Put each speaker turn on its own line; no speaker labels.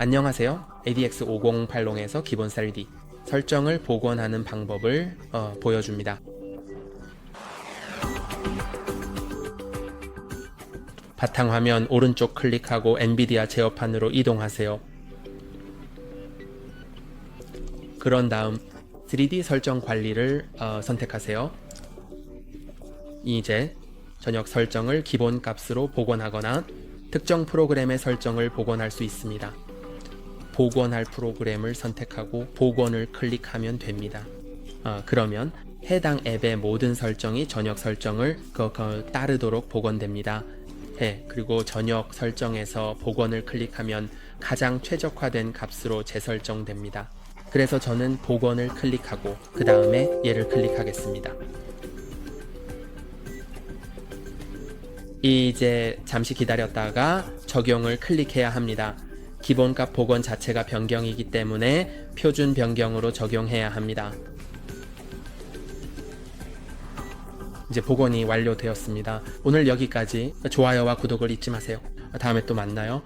안녕하세요. ADX5080에서 기본 3D 설정을 복원하는 방법을 어, 보여줍니다. 바탕화면 오른쪽 클릭하고 엔비디아 제어판으로 이동하세요. 그런 다음 3D 설정 관리를 어, 선택하세요. 이제 전역 설정을 기본 값으로 복원하거나 특정 프로그램의 설정을 복원할 수 있습니다. 복원할 프로그램을 선택하고 복원을 클릭하면 됩니다. 어, 그러면 해당 앱의 모든 설정이 전역 설정을 그, 그, 따르도록 복원됩니다. 예, 그리고 전역 설정에서 복원을 클릭하면 가장 최적화된 값으로 재설정됩니다. 그래서 저는 복원을 클릭하고 그 다음에 얘를 클릭하겠습니다. 이제 잠시 기다렸다가 적용을 클릭해야 합니다. 기본값 복원 자체가 변경이기 때문에 표준 변경으로 적용해야 합니다. 이제 복원이 완료되었습니다. 오늘 여기까지 좋아요와 구독을 잊지 마세요. 다음에 또 만나요.